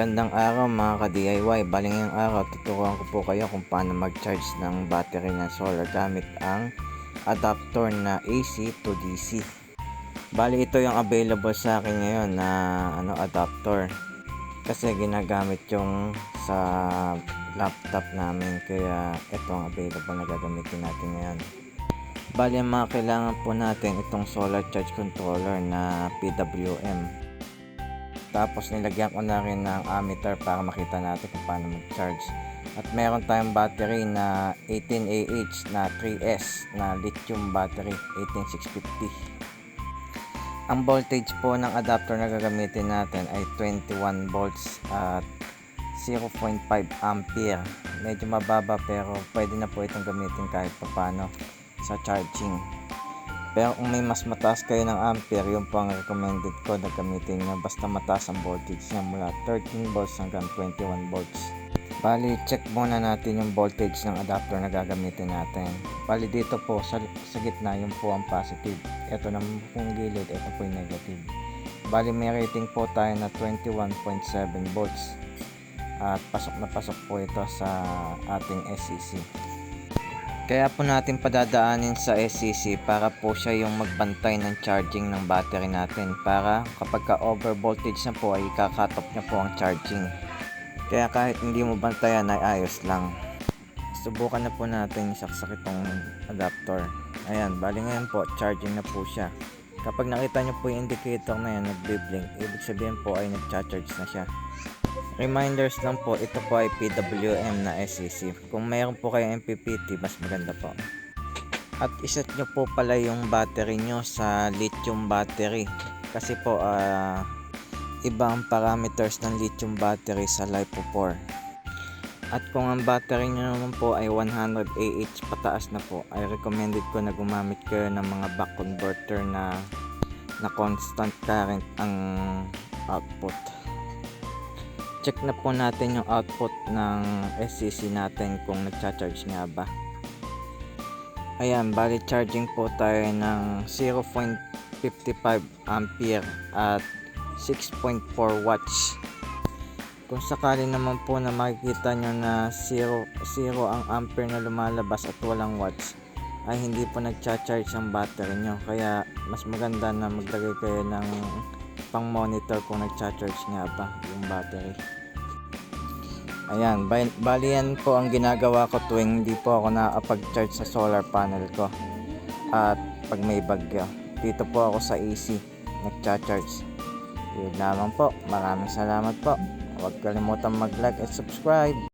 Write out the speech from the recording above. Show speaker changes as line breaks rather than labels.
Magandang araw mga ka-DIY. Baling ngayong araw, tuturuan ko po kayo kung paano mag-charge ng battery ng solar gamit ang adapter na AC to DC. Bali ito yung available sa akin ngayon na ano adapter. Kasi ginagamit yung sa laptop namin kaya ito ang available na gagamitin natin ngayon. Bali ang mga kailangan po natin itong solar charge controller na PWM. Tapos nilagyan ko na rin ng ammeter para makita natin kung paano mag-charge. At meron tayong battery na 18AH na 3S na lithium battery 18650. Ang voltage po ng adapter na gagamitin natin ay 21 volts at 0.5 ampere. Medyo mababa pero pwede na po itong gamitin kahit papano sa charging. Pero kung may mas mataas kayo ng ampere, yun po ang recommended ko na gamitin nyo. Basta mataas ang voltage niya mula 13 volts hanggang 21 volts. Bali, check muna natin yung voltage ng adapter na gagamitin natin. Bali, dito po sa, sa gitna, yun po ang positive. Ito naman pong gilid, ito po yung negative. Bali, may rating po tayo na 21.7 volts. At pasok na pasok po ito sa ating SEC. Kaya po natin padadaanin sa SCC para po siya yung magbantay ng charging ng battery natin para kapag ka over voltage na po ay kakat off na po ang charging. Kaya kahit hindi mo bantayan ay ayos lang. Subukan na po natin isaksak itong adapter. Ayan, bali ngayon po, charging na po siya. Kapag nakita nyo po yung indicator na yan, nagbe-blink, ibig sabihin po ay nag-charge na siya. Reminders lang po, ito po ay PWM na SEC. Kung mayroon po kayong MPPT, mas maganda po. At iset nyo po pala yung battery nyo sa lithium battery. Kasi po, ah, iba ang parameters ng lithium battery sa LiPo4. At kung ang battery nyo naman po ay 100 AH pataas na po, ay recommended ko na gumamit kayo ng mga back converter na na constant current ang output check na po natin yung output ng SCC natin kung nagcha-charge nga ba. Ayan, bali charging po tayo ng 0.55 ampere at 6.4 watts. Kung sakali naman po na makikita nyo na 0, 0 ang ampere na lumalabas at walang watts, ay hindi po nagcha-charge ang battery nyo. Kaya mas maganda na maglagay kayo ng pang monitor kung nagcha-charge nga ba yung battery. Ayan, ba- bali yan po ang ginagawa ko tuwing hindi po ako nakapag-charge sa solar panel ko. At pag may bagyo, dito po ako sa AC, nagcha-charge. Yun lamang po, maraming salamat po. Huwag kalimutan mag-like at subscribe.